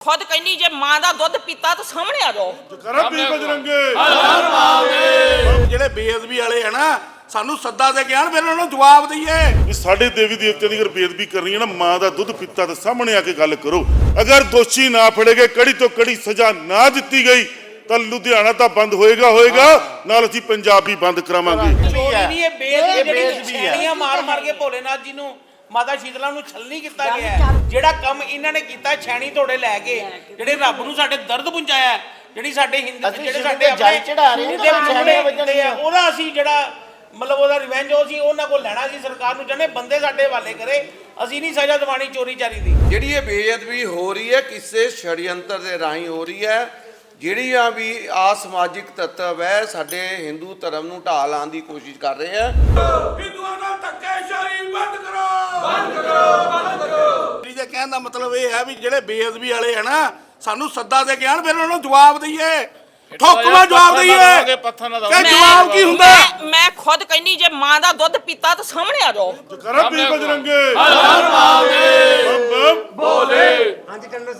ਖੁਦ ਕਹਿੰਨੀ ਜੇ ਮਾਂ ਦਾ ਦੁੱਧ ਪੀਤਾ ਤਾਂ ਸਾਹਮਣੇ ਆ ਜਾਓ। ਕਰਮ ਵੀ ਬਜਰੰਗੇ। ਜਿਹੜੇ ਬੇਅਦਬੀ ਵਾਲੇ ਆ ਨਾ ਸਾਨੂੰ ਸੱਦਾ ਦੇ ਗਿਆਨ ਫਿਰ ਉਹਨਾਂ ਨੂੰ ਜਵਾਬ ਦਈਏ। ਵੀ ਸਾਡੇ ਦੇਵੀ ਦੇਵਤਿਆਂ ਦੀ ਅਗਰ ਬੇਦਬੀ ਕਰਨੀ ਹੈ ਨਾ ਮਾਂ ਦਾ ਦੁੱਧ ਪੀਤਾ ਤਾਂ ਸਾਹਮਣੇ ਆ ਕੇ ਗੱਲ ਕਰੋ। ਅਗਰ ਦੋਸ਼ੀ ਨਾ ਫੜੇ ਗਏ ਕੜੀ ਤੋਂ ਕੜੀ ਸਜ਼ਾ ਨਾ ਦਿੱਤੀ ਗਈ ਤਾਂ ਲੁਧਿਆਣਾ ਤਾਂ ਬੰਦ ਹੋਏਗਾ ਹੋਏਗਾ। ਨਾਲ ਅਸੀਂ ਪੰਜਾਬ ਵੀ ਬੰਦ ਕਰਾਵਾਂਗੇ। ਚੋਰੀ ਨਹੀਂ ਇਹ ਬੇਦ ਇਹ ਜਿਹੜੀ ਬੇਅਦਬੀ। ਛੇੜੀਆਂ ਮਾਰ ਮਾਰ ਕੇ ਭੋਲੇਨਾਥ ਜੀ ਨੂੰ ਮਾਤਾ ਸ਼ੀਤਲਾ ਨੂੰ ਛਲਨੀ ਕੀਤਾ ਗਿਆ ਹੈ। ਜਿਹੜਾ ਕੰਮ ਇਹਨਾਂ ਨੇ ਕੀਤਾ ਛੈਣੀ ਤੋੜੇ ਲੈ ਕੇ ਜਿਹੜੇ ਰੱਬ ਨੂੰ ਸਾਡੇ ਦਰਦ ਪਹੁੰਚਾਇਆ ਹੈ, ਜਿਹੜੀ ਸਾਡੇ ਹਿੰਦੂ ਅਸੀਂ ਜਿਹੜੇ ਸਿਰ ਸਾਡੇ ਤੇ ਜਲ ਆਪਣੇ ਚੜ੍ਹਾ ਰਹੇ ਹਾਂ, ਇਹਦੇ ਵਿੱਚ ਛੈਣੀਆਂ ਆ, ਉਹਦਾ ਅਸੀਂ ਜਿਹੜਾ ਮਤਲਬ ਉਹਦਾ ਰਿਵੈਂਜ ਉਹ ਸੀ ਉਹਨਾਂ ਕੋਲ ਲੈਣਾ ਸੀ ਸਰਕਾਰ ਨੂੰ ਚਾਹਨੇ ਬੰਦੇ ਸਾਡੇ ਹਵਾਲੇ ਕਰੇ ਅਸੀਂ ਨਹੀਂ ਸਜ਼ਾ ਦਿਵਾਣੀ ਚੋਰੀ ਚਾਰੀ ਦੀ। ਜਿਹੜੀ ਇਹ ਬੇਅਦਬੀ ਹੋ ਰਹੀ ਹੈ ਕਿਸੇ ਛੜਯੰਤਰ ਦੇ ਰਾਹੀਂ ਹੋ ਰਹੀ ਹੈ ਜਿਹੜੀਆਂ ਵੀ ਆ ਸਮਾਜਿਕ ਤੱਤਵ ਹੈ ਸਾਡੇ ਹਿੰਦੂ ਧਰਮ ਨੂੰ ਢਾਹ ਲਾਉਣ ਦੀ ਕੋਸ਼ਿਸ਼ ਕਰ ਰਹੇ ਹੈ। ਹਿੰਦੂਆਂ ਧੱਕੇਸ਼ਾਹੀ ਬੰਦ ਕਰੋ ਬੰਦ ਕਰੋ ਬੰਦ ਕਰੋ ਜੀ ਦੇ ਕਹਿਣ ਦਾ ਮਤਲਬ ਇਹ ਹੈ ਵੀ ਜਿਹੜੇ ਬੇਅਦਬੀ ਵਾਲੇ ਆ ਨਾ ਸਾਨੂੰ ਸੱਦਾ ਦੇ ਗਿਆਨ ਫਿਰ ਉਹਨਾਂ ਨੂੰ ਜਵਾਬ ਦਈਏ। ਠੋਕਵਾ ਜਵਾਬ ਦਈਏ। ਕਿ ਜਵਾਬ ਕੀ ਹੁੰਦਾ? ਮੈਂ- ਖੁਦ ਕਹਿੰਨੀ ਜੇ ਮਾਂ ਦਾ ਦੁੱਧ ਪੀਤਾ ਤਾਂ ਸਾਹਮਣੇ ਆ ਜਾਓ। ਕਰਮ ਵੀ ਬਜਰੰਗੇ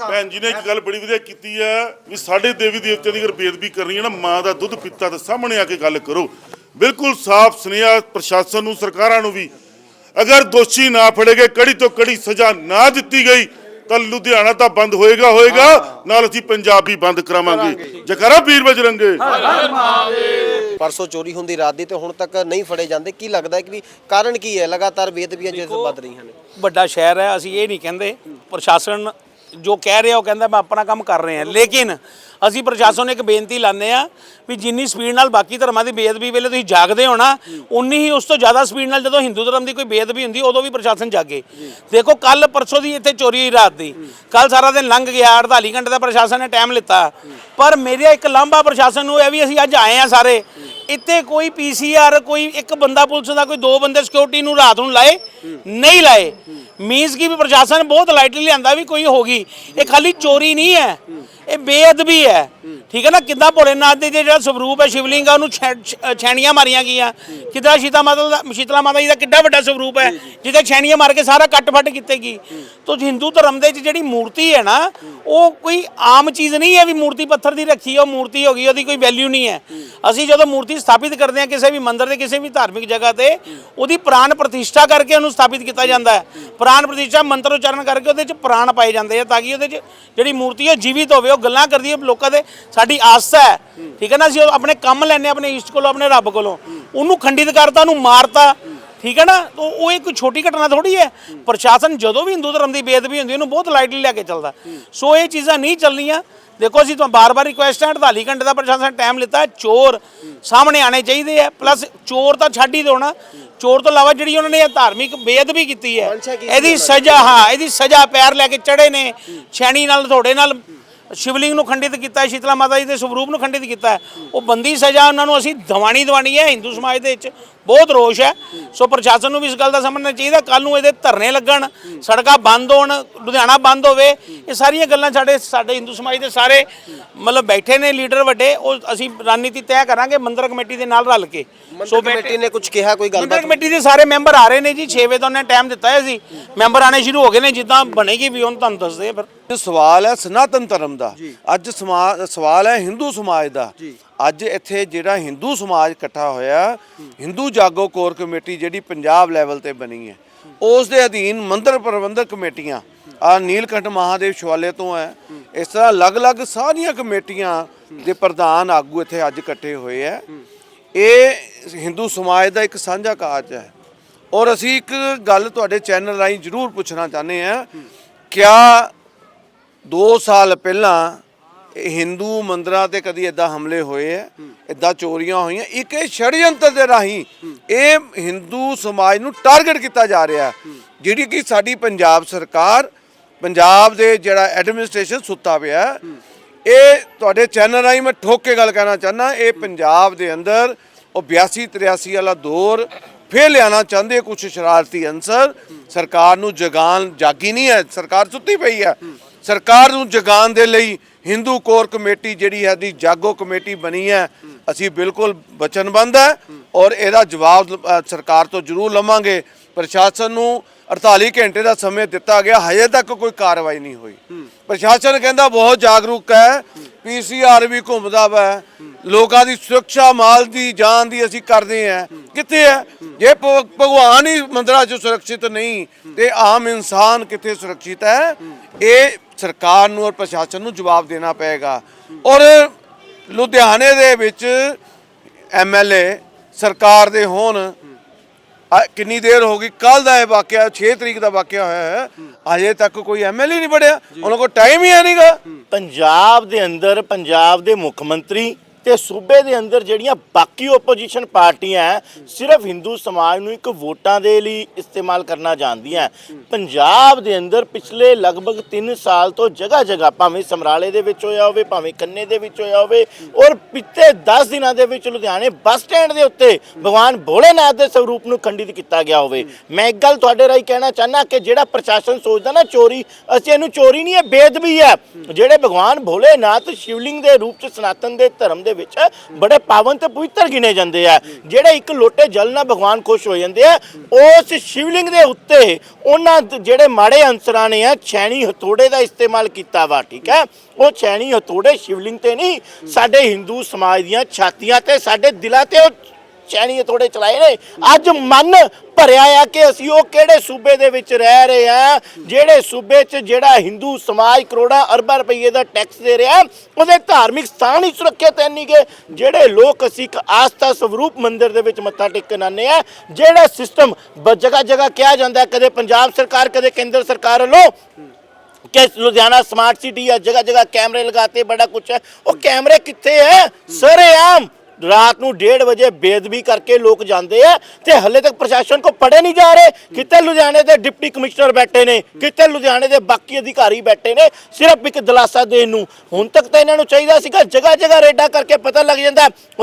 ਭੈਣ ਜੀ ਨੇ ਇੱਕ ਗੱਲ ਬੜੀ ਵਧੀਆ ਕੀਤੀ ਹੈ ਵੀ ਸਾਡੇ ਦੇਵੀ ਦੇਵਤਿਆਂ ਦੀ ਅਗਰ ਬੇਦਬੀ ਕਰਨੀ ਹੈ ਨਾ ਮਾਂ ਦਾ ਦੁੱਧ ਪੀਤਾ ਤਾਂ ਸਾਹਮਣੇ ਆ ਕੇ ਗੱਲ ਕਰੋ। ਬਿਲਕੁਲ ਸਾਫ਼ ਸੁਨੇਹਾ ਪ੍ਰਸ਼ਾਸਨ ਨੂੰ ਸਰਕਾਰਾਂ ਨੂੰ ਵੀ। ਅਗਰ ਦੋਸ਼ੀ ਨਾ ਫੜੇ ਗਏ ਕੜੀ ਤੋਂ ਕੜੀ ਸਜ਼ਾ ਨਾ ਦਿੱਤੀ ਗਈ ਤਾਂ ਲੁਧਿਆਣਾ ਤਾਂ ਬੰਦ ਹੋਏਗਾ ਹੋਏਗਾ। ਨਾਲ ਅਸੀਂ ਪੰਜਾਬ ਵੀ ਬੰਦ ਕਰਾਵਾਂਗੇ। ਜਕਰਾ ਵੀਰ ਬਜਰੰਗੇ ਪਰਸੋਂ ਚੋਰੀ ਹੁੰਦੀ ਰਾਤ ਦੀ ਤੇ ਹੁਣ ਤੱਕ ਨਹੀਂ ਫੜੇ ਜਾਂਦੇ। ਕੀ ਲੱਗਦਾ ਹੈ ਕਿ ਵੀ ਕਾਰਨ ਕੀ ਹੈ? ਲਗਾਤਾਰ ਬੇਦਬੀਆਂ ਜਿਸ ਵੱਧ ਰਹੀਆਂ ਨੇ। ਵੱਡਾ ਸ਼ਹਿਰ ਹੈ ਅਸੀਂ ਇਹ ਨਹੀਂ ਕਹਿੰਦੇ। ਪ੍ਰਸ਼ਾਸਨ ਜੋ ਕਹਿ ਰਿਹਾ ਉਹ ਕਹਿੰਦਾ ਮੈਂ ਆਪਣਾ ਕੰਮ ਕਰ ਰਿਹਾ। ਲੇਕਿਨ ਅਸੀਂ ਪ੍ਰਸ਼ਾਸਨ ਨੂੰ ਇੱਕ ਬੇਨਤੀ ਲਾਉਂਦੇ ਆ ਵੀ ਜਿੰਨੀ ਸਪੀਡ ਨਾਲ ਬਾਕੀ ਧਰਮਾਂ ਦੀ ਬੇਅਦਬੀ ਵੇਲੇ ਤੁਸੀਂ ਜਾਗਦੇ ਹੋ ਨਾ, ਉਨੀ ਹੀ ਉਸ ਤੋਂ ਜ਼ਿਆਦਾ ਸਪੀਡ ਨਾਲ ਜਦੋਂ ਹਿੰਦੂ ਧਰਮ ਦੀ ਕੋਈ ਬੇਅਦਬੀ ਹੁੰਦੀ, ਉਦੋਂ ਵੀ ਪ੍ਰਸ਼ਾਸਨ ਜਾਗੇ। ਦੇਖੋ ਕੱਲ ਪਰਸੋਂ ਦੀ ਇੱਥੇ ਚੋਰੀ ਹੋਈ ਰਾਤ ਦੀ। ਕੱਲ ਸਾਰਾ ਦਿਨ ਲੰਘ ਗਿਆ 48 ਘੰਟੇ ਦਾ ਪ੍ਰਸ਼ਾਸਨ ਨੇ ਟਾਈਮ ਲਿੱਤਾ। ਪਰ ਮੇਰੇ ਇੱਕ ਲਾਂਭਾ ਪ੍ਰਸ਼ਾਸਨ ਨੂੰ ਇਹ ਵੀ ਅਸੀਂ ਅੱਜ ਆਏ ਆ ਸਾਰੇ। ਇੱਥੇ ਕੋਈ ਪੀਸੀਆਰ ਕੋਈ ਇੱਕ ਬੰਦਾ ਪੁਲਿਸ ਦਾ, ਕੋਈ ਦੋ ਬੰਦੇ ਸਿਕਿਉਰਿਟੀ ਨੂੰ ਰਾਤ ਨੂੰ ਲਾਏ, ਨਹੀਂ ਲਾਏ। ਮੀਨਸ ਕੀ ਵੀ ਪ੍ਰਸ਼ਾਸਨ ਬਹੁਤ ਲਾਈਟਲੀ ਲਿਆਂਦਾ ਵੀ ਕੋਈ ਹੋਗੀ। ਇਹ ਖਾਲੀ ਚੋਰੀ ਨਹੀਂ ਹੈ। ਇਹ ਬੇਅਦਬੀ ਹੈ। ਠੀਕ ਹੈ ਨਾ? ਕਿੱਦਾਂ ਭੋਲੇਨਾਥ ਦੇ ਜਿਹੜਾ ਸਵਰੂਪ ਹੈ ਸ਼ਿਵਲਿੰਗ ਆ ਉਹਨੂੰ ਛੈਣੀਆਂ ਮਾਰੀਆਂ ਗਈਆਂ। ਕਿੱਦਾਂ ਸੀਤਾ ਮਾਤਾ ਦਾ ਸ਼ੀਤਲਾ ਮਾਤਾ ਜੀ ਦਾ ਕਿੱਡਾ ਵੱਡਾ ਸਵਰੂਪ ਹੈ ਜਿਹਦੇ ਛੈਣੀਆਂ ਮਾਰ ਕੇ ਸਾਰਾ ਕੱਟ ਫੱਟ ਕੀਤੀ ਗਈ। ਤੋ ਹਿੰਦੂ ਧਰਮ ਦੇ ਵਿੱਚ ਜਿਹੜੀ ਮੂਰਤੀ ਹੈ ਨਾ ਉਹ ਕੋਈ ਆਮ ਚੀਜ਼ ਨਹੀਂ ਹੈ ਵੀ ਮੂਰਤੀ ਪੱਥਰ ਦੀ ਰੱਖੀ ਹੈ ਉਹ ਮੂਰਤੀ ਹੋ ਗਈ ਉਹਦੀ ਕੋਈ ਵੈਲਿਊ ਨਹੀਂ ਹੈ। ਅਸੀਂ ਜਦੋਂ ਮੂਰਤੀ ਸਥਾਪਿਤ ਕਰਦੇ ਹਾਂ ਕਿਸੇ ਵੀ ਮੰਦਿਰ ਦੇ ਕਿਸੇ ਵੀ ਧਾਰਮਿਕ ਜਗ੍ਹਾ ਤੇ ਉਹਦੀ ਪ੍ਰਾਨ ਪ੍ਰਤਿਸ਼ਠਾ ਕਰਕੇ ਉਹਨੂੰ ਸਥਾਪਿਤ ਕੀਤਾ ਜਾਂਦਾ ਹੈ। ਪ੍ਰਾਨ ਪ੍ਰਤਿਸ਼ਠਾ ਮੰਤਰ ਉਚਾਰਨ ਕਰਕੇ ਉਹਦੇ ਵਿੱਚ ਪ੍ਰਾਣ ਪਾਏ ਜਾਂਦੇ ਆ ਤਾਂ ਕਿ ਉਹਦੇ 'ਚ ਜਿਹੜੀ ਮੂਰਤੀ ਹੈ ਜੀਵਿਤ ਹੋਵੇ ਉਹ ਗੱਲਾਂ ਕਰਦੀ ਹੈ ਲੋਕਾਂ ਦੇ ਸਾਡੀ ਆਸਥਾ ਹੈ। ਠੀਕ ਹੈ ਨਾ ਅਸੀਂ ਆਪਣੇ ਕੰਮ ਲੈਣੇ ਆਪਣੇ ਇਸ਼ਟ ਕੋਲੋਂ ਆਪਣੇ ਰੱਬ ਕੋਲੋਂ। ਉਹਨੂੰ ਖੰਡਿਤ ਕਰਤਾ ਉਹਨੂੰ ਮਾਰਤਾ। ਠੀਕ ਹੈ ਨਾ? ਉਹ ਇਹ ਕੋਈ ਛੋਟੀ ਘਟਨਾ ਥੋੜੀ ਹੈ। ਪ੍ਰਸ਼ਾਸਨ ਜਦੋਂ ਵੀ ਹਿੰਦੂ ਧਰਮ ਦੀ ਬੇਅਦਬੀ ਹੁੰਦੀ ਉਹਨੂੰ ਬਹੁਤ ਲਾਈਟਲੀ ਲੈ ਕੇ ਚੱਲਦਾ। ਸੋ ਇਹ ਚੀਜ਼ਾਂ ਨਹੀਂ ਚੱਲਣੀਆਂ। ਦੇਖੋ ਅਸੀਂ ਤੁਹਾਨੂੰ ਬਾਰ-ਬਾਰ ਰਿਕੁਐਸਟ ਹੈ 48 ਘੰਟੇ ਦਾ ਪ੍ਰਸ਼ਾਸਨ ਟਾਈਮ ਲਿੱਤਾ ਚੋਰ ਸਾਹਮਣੇ ਆਣੇ ਚਾਹੀਦੇ ਆ ਪਲੱਸ ਚੋਰ ਤਾਂ ਛੱਡ ਹੀ ਨਾ ਚੋਰ ਤੋਂ ਇਲਾਵਾ ਜਿਹੜੀ ਉਹਨਾਂ ਨੇ ਇਹ ਧਾਰਮਿਕ ਬੇਅਦਬੀ ਕੀਤੀ ਹੈ ਇਹਦੀ? ਸਜ਼ਾ ਹਾਂ ਇਹਦੀ ਸਜ਼ਾ ਪੈਰ ਲੈ ਕੇ ਚੜੇ ਨੇ। ਛੈਣੀ ਨਾਲ ਥੋੜੇ ਨਾਲ ਸ਼ਿਵਲਿੰਗ ਨੂੰ ਖੰਡਿਤ ਕੀਤਾ ਹੈ, ਸ਼ੀਤਲਾ ਮਾਤਾ ਜੀ ਦੇ ਸਵਰੂਪ ਨੂੰ ਖੰਡਿਤ ਕੀਤਾ ਹੈ। ਉਹ ਬੰਦੀ ਸਜ਼ਾ ਉਹਨਾਂ ਨੂੰ ਅਸੀਂ ਦਵਾਣੀ ਦਵਾਣੀ ਹੈ ਹਿੰਦੂ ਸਮਾਜ ਦੇ ਵਿੱਚ ਬਹੁਤ ਰੋਸ਼ ਹੈ। ਸੋ ਪ੍ਰਸ਼ਾਸਨ ਨੂੰ ਵੀ ਇਸ ਗੱਲ ਦਾ ਸਮਝਣਾ ਚਾਹੀਦਾ ਕੱਲ ਨੂੰ ਇਹਦੇ ਧਰਨੇ ਲੱਗਣ ਸੜਕਾਂ ਬੰਦ ਹੋਣ ਲੁਧਿਆਣਾ ਬੰਦ ਹੋਵੇ ਇਹ ਸਾਰੀਆਂ ਗੱਲਾਂ ਸਾਡੇ ਸਾਡੇ ਹਿੰਦੂ ਸਮਾਜ ਦੇ ਸਾਰੇ ਮਤਲਬ ਬੈਠੇ ਨੇ ਲੀਡਰ ਵੱਡੇ ਉਹ ਅਸੀਂ ਰਣਨੀਤੀ ਤੈਅ ਕਰਾਂਗੇ ਮੰਦਰ ਕਮੇਟੀ ਦੇ ਨਾਲ ਰਲ ਕੇ। ਮੰਦਰ ਕਮੇਟੀ ਨੇ ਕੁਝ ਕਿਹਾ ਕੋਈ ਮੰਦਰ ਗੱਲਬਾਤ ਕਮੇਟੀ ਦੇ ਸਾਰੇ ਮੈਂਬਰ ਆ ਰਹੇ ਨੇ ਜੀ 6 ਵਜੇ ਤੋਂ ਉਹਨੇ ਟਾਈਮ ਦਿੱਤਾ ਹੈ ਸੀ ਮੈਂਬਰ ਆਣੇ ਸ਼ੁਰੂ ਹੋ ਗਏ ਨੇ ਜਿੱਦਾਂ ਬਣੇਗੀ ਵੀ ਉਹਨੂੰ ਤੁਹਾਨੂੰ ਦੱਸਦੇ ਆ ਫਿਰ। ਸਵਾਲ ਹੈ ਸਨਾਤਨ ਧਰਮ ਦਾ। ਅੱਜ ਸਮਾ- ਸਵਾਲ ਹੈ ਹਿੰਦੂ ਸਮਾਜ ਦਾ। ਅੱਜ ਇੱਥੇ ਜਿਹੜਾ ਹਿੰਦੂ ਸਮਾਜ ਇਕੱਠਾ ਹੋਇਆ, ਹਿੰਦੂ ਜਾਗੋ ਕੋਰ ਕਮੇਟੀ ਜਿਹੜੀ ਪੰਜਾਬ ਲੈਵਲ ਤੇ ਬਣੀ ਹੈ, ਉਸ ਦੇ ਅਧੀਨ ਮੰਦਰ ਪ੍ਰਬੰਧਕ ਕਮੇਟੀਆਂ ਆ ਨੀਲਕੰਠ ਮਹਾਦੇਵ ਸ਼ਿਵਾਲੇ ਤੋਂ ਹੈ, ਇਸ ਤਰ੍ਹਾਂ ਅਲੱਗ-ਅਲੱਗ ਸਾਰੀਆਂ ਕਮੇਟੀਆਂ ਦੇ ਪ੍ਰਧਾਨ ਆਗੂ ਇੱਥੇ ਅੱਜ ਇਕੱਠੇ ਹੋਏ ਹੈ। ਇਹ ਹਿੰਦੂ ਸਮਾਜ ਦਾ ਇੱਕ ਸਾਂਝਾ ਕਾਰਜ ਹੈ। ਔਰ ਅਸੀਂ ਇੱਕ ਗੱਲ ਤੁਹਾਡੇ ਚੈਨਲ ਰਾਹੀਂ ਜ਼ਰੂਰ ਪੁੱਛਣਾ ਚਾਹੁੰਦੇ ਹਾਂ, ਕਿਆ 2 ਸਾਲ ਪਹਿਲਾਂ ਹਿੰਦੂ ਮੰਦਰਾਂ ਤੇ ਕਦੀ ਇਦਾਂ ਹਮਲੇ ਹੋਏ ਆ ਇਦਾਂ ਚੋਰੀਆਂ ਹੋਈਆਂ, ਇੱਕ ਇਹ ਛੜਯੰਤਰ ਦੇ ਰਾਹੀਂ ਇਹ ਹਿੰਦੂ ਸਮਾਜ ਨੂੰ ਟਾਰਗੇਟ ਕੀਤਾ ਜਾ ਰਿਹਾ ਜਿਹੜੀ ਕਿ ਸਾਡੀ ਪੰਜਾਬ ਸਰਕਾਰ, ਪੰਜਾਬ ਦੇ ਜਿਹੜਾ ਐਡਮਿਨਿਸਟ੍ਰੇਸ਼ਨ ਸੁੱਤਾ ਪਿਆ ਇਹ ਤੁਹਾਡੇ ਚੈਨਲ ਰਾਹੀਂ ਮੈਂ ਠੋਕ ਕੇ ਗੱਲ ਕਹਿਣਾ ਚਾਹੁੰਦਾ, ਇਹ ਪੰਜਾਬ ਦੇ ਅੰਦਰ ਉਹ 82 83 ਵਾਲਾ ਦੌਰ ਫੇਰ ਲਿਆਣਾ ਚਾਹੁੰਦੇ ਕੁਝ ਸ਼ਰਾਰਤੀ ਅੰਸਰ ਸਰਕਾਰ ਨੂੰ ਜਗਾਨ ਜਾਗੀ ਨਹੀਂ ਹੈ, ਸਰਕਾਰ ਸੁੱਤੀ ਪਈ ਹੈ, ਸਰਕਾਰ ਨੂੰ ਜਗਾਨ ਦੇ ਲਈ ਹਿੰਦੂ ਕੋਰ ਕਮੇਟੀ ਜਿਹੜੀ ਹੈ ਦੀ ਜਾਗੋ ਕਮੇਟੀ ਬਣੀ ਹੈ, ਅਸੀਂ ਬਿਲਕੁਲ ਵਚਨਬੰਦ ਹੈ ਔਰ ਇਹਦਾ ਜਵਾਬ ਸਰਕਾਰ ਤੋਂ ਜ਼ਰੂਰ ਲਵਾਂਗੇ। ਪ੍ਰਸ਼ਾਸਨ ਨੂੰ 48 ਘੰਟੇ ਦਾ ਸਮੇਂ ਦਿੱਤਾ ਗਿਆ, ਹਜੇ ਤੱਕ ਕੋਈ ਕਾਰਵਾਈ ਨਹੀਂ ਹੋਈ। ਪ੍ਰਸ਼ਾਸਨ ਕਹਿੰਦਾ ਬਹੁਤ ਜਾਗਰੂਕ ਹੈ ਪੀਸੀਆਰ ਵੀ ਘੁੰਮਦਾ ਵਾ, ਲੋਕਾਂ ਦੀ ਸੁਰੱਖਿਆ, ਮਾਲ ਦੀ, ਜਾਨ ਦੀ ਅਸੀਂ ਕਰਦੇ ਆ ਕਿੱਥੇ ਹੈ? ਜੇ ਭਗਵਾਨ ਹੀ ਮੰਦਰਾਂ 'ਚ ਸੁਰੱਖਿਅਤ ਨਹੀਂ ਤੇ ਆਮ ਇਨਸਾਨ ਕਿੱਥੇ ਸੁਰੱਖਿਅਤ ਹੈ? ਇਹ ਸਰਕਾਰ ਨੂੰ ਔਰ ਪ੍ਰਸ਼ਾਸਨ ਨੂੰ ਜਵਾਬ ਦੇਣਾ ਪਏਗਾ। ਔਰ ਲੁਧਿਆਣੇ ਦੇ ਵਿੱਚ ਐਮਐਲਏ ਸਰਕਾਰ ਦੇ ਹੋਣ ਕਿੰਨੀ ਦੇਰ ਹੋ ਗਈ? ਕੱਲ ਦਾ ਇਹ ਵਾਕਿਆ 6 ਤਰੀਕ ਦਾ ਵਾਕਿਆ ਹੋਇਆ ਹੈ। ਅਜੇ ਤੱਕ ਕੋਈ ਐਮਐਲਏ ਨਹੀਂ ਬੜਿਆ ਉਹਨਾਂ ਕੋਲ ਟਾਈਮ ਹੀ ਹੈ ਨਹੀਂਗਾ ਪੰਜਾਬ ਦੇ ਅੰਦਰ ਪੰਜਾਬ ਦੇ ਮੁੱਖ ਮੰਤਰੀ ਤੇ ਸੂਬੇ ਦੇ ਅੰਦਰ ਜਿਹੜੀਆਂ ਬਾਕੀ ਓਪੋਜੀਸ਼ਨ ਪਾਰਟੀਆਂ ਹੈ, ਸਿਰਫ ਹਿੰਦੂ ਸਮਾਜ ਨੂੰ ਇੱਕ ਵੋਟਾਂ ਦੇ ਲਈ ਇਸਤੇਮਾਲ ਕਰਨਾ ਜਾਣਦੀਆਂ ਪੰਜਾਬ ਦੇ ਅੰਦਰ ਪਿਛਲੇ ਲਗਭਗ 3 ਸਾਲ ਤੋਂ ਜਗ੍ਹਾ ਜਗ੍ਹਾ ਭਾਵੇਂ ਸਮਰਾਲੇ ਦੇ ਵਿੱਚ ਹੋਇਆ ਹੋਵੇ ਭਾਵੇਂ ਕੰਨੇ ਦੇ ਵਿੱਚ ਹੋਇਆ ਹੋਵੇ ਔਰ ਪਿਛਲੇ 10 ਦਿਨਾਂ ਦੇ ਵਿੱਚ ਲੁਧਿਆਣੇ ਬੱਸ ਸਟੈਂਡ ਦੇ ਉੱਤੇ ਭਗਵਾਨ ਭੋਲੇਨਾਥ ਦੇ ਸਰੂਪ ਨੂੰ ਖੰਡਿਤ ਕੀਤਾ ਗਿਆ ਹੋਵੇ। ਮੈਂ ਇੱਕ ਗੱਲ ਤੁਹਾਡੇ ਰਾਹੀਂ ਕਹਿਣਾ ਚਾਹਨਾ ਕਿ ਜਿਹੜਾ ਪ੍ਰਸ਼ਾਸਨ ਸੋਚਦਾ ਨਾ ਚੋਰੀ ਅਸੀਂ ਇਹਨੂੰ ਚੋਰੀ ਨਹੀਂ ਹੈ ਬੇਦਬੀ ਹੈ ਜਿਹੜੇ ਭਗਵਾਨ ਭੋਲੇਨਾਥ ਸ਼ਿਵਲਿੰਗ ਦੇ ਰੂਪ ਚ ਸਨਾਤਨ ਦੇ ਧਰਮ ਦੇ ਵਿੱਚ ਬੜੇ ਪਾਵਨ ਤੇ ਪਵਿੱਤਰ ਗਿਣੇ ਜਾਂਦੇ ਆ। ਜਿਹੜੇ ਇੱਕ ਲੋਟੇ ਜਲ ਨਾਲ ਭਗਵਾਨ ਖੁਸ਼ ਹੋ ਜਾਂਦੇ ਆ, ਉਸ ਸ਼ਿਵਲਿੰਗ ਦੇ ਉੱਤੇ ਉਹਨਾਂ ਜਿਹੜੇ ਮਾੜੇ ਅੰਸਰਾਂ ਨੇ ਆ, ਛੈਣੀ ਹਥੋੜੇ ਦਾ ਇਸਤੇਮਾਲ ਕੀਤਾ ਵਾ, ਠੀਕ ਹੈ? ਉਹ ਛੈਣੀ ਹਥੋੜੇ ਸ਼ਿਵਲਿੰਗ ਤੇ ਨਹੀਂ, ਸਾਡੇ ਹਿੰਦੂ ਸਮਾਜ ਦੀਆਂ ਛਾਤੀਆਂ ਤੇ ਸਾਡੇ ਦਿਲਾਂ ਤੇ ਉਹ ਚੈਣੀ ਥੋੜੇ ਚਲਾਏ ਨੇ। ਅੱਜ ਮਨ ਭਰਿਆ ਆ ਕਿ ਅਸੀਂ ਉਹ ਕਿਹੜੇ ਸੂਬੇ ਦੇ ਵਿੱਚ ਰਹਿ ਰਹੇ ਆ, ਜਿਹੜੇ ਸੂਬੇ 'ਚ ਜਿਹੜਾ ਹਿੰਦੂ ਸਮਾਜ ਕਰੋੜਾਂ ਅਰਬਾਂ ਰੁਪਏ ਦਾ ਟੈਕਸ ਦੇ ਰਿਹਾ, ਉਹਦੇ ਧਾਰਮਿਕ ਸਥਾਨ ਹੀ ਸੁਰੱਖਿਅਤ ਨਹੀਂ ਜਿਹੜੇ ਲੋਕ ਅਸੀਂ ਇੱਕ ਆਸਥਾ ਸਰੂਪ ਮੰਦਿਰ ਦੇ ਵਿੱਚ ਮੱਥਾ ਟੇਕਣ ਆਉਂਦੇ ਆ, ਜਿਹੜਾ ਸਿਸਟਮ ਜਗ੍ਹਾ ਜਗ੍ਹਾ ਕਿਹਾ ਜਾਂਦਾ, ਕਦੇ ਪੰਜਾਬ ਸਰਕਾਰ, ਕਦੇ ਕੇਂਦਰ ਸਰਕਾਰ ਵੱਲੋਂ ਕਿ ਲੁਧਿਆਣਾ ਸਮਾਰਟ ਸਿਟੀ ਆ ਜਗ੍ਹਾ ਜਗ੍ਹਾ ਕੈਮਰੇ ਲਗਾਤੇ, ਬੜਾ ਕੁਛ ਹੈ। ਉਹ ਕੈਮਰੇ ਕਿੱਥੇ ਹੈ? ਸਰੇਆਮ ਰਾਤ ਨੂੰ 1:30 ਵਜੇ ਬੇਦਬੀ ਕਰਕੇ ਲੋਕ ਜਾਂਦੇ ਆ ਤੇ ਹੱਲੇ ਤੱਕ ਪ੍ਰਸ਼ਾਸਨ ਕੋ ਪੜੇ ਨਹੀਂ ਜਾ ਰਹੇ। ਕਿਤੇ ਲੁਧਿਆਣੇ ਦੇ ਡਿਪਟੀ ਕਮਿਸ਼ਨਰ ਬੈਠੇ ਨੇ, ਕਿਤੇ ਲੁਧਿਆਣੇ ਦੇ ਬਾਕੀ ਅਧਿਕਾਰੀ ਬੈਠੇ ਨੇ, ਸਿਰਫ ਇੱਕ ਦਿਲਾਸਾ ਦੇਣ ਨੂੰ। ਹੁਣ ਤੱਕ ਤਾਂ ਇਹਨਾਂ ਨੂੰ ਚਾਹੀਦਾ ਸੀਗਾ ਜਗ੍ਹਾ ਜਗ੍ਹਾ ਰੇਡਾ ਕਰਕੇ ਪਤਾ ਲੱਗ ਜਾਂਦਾ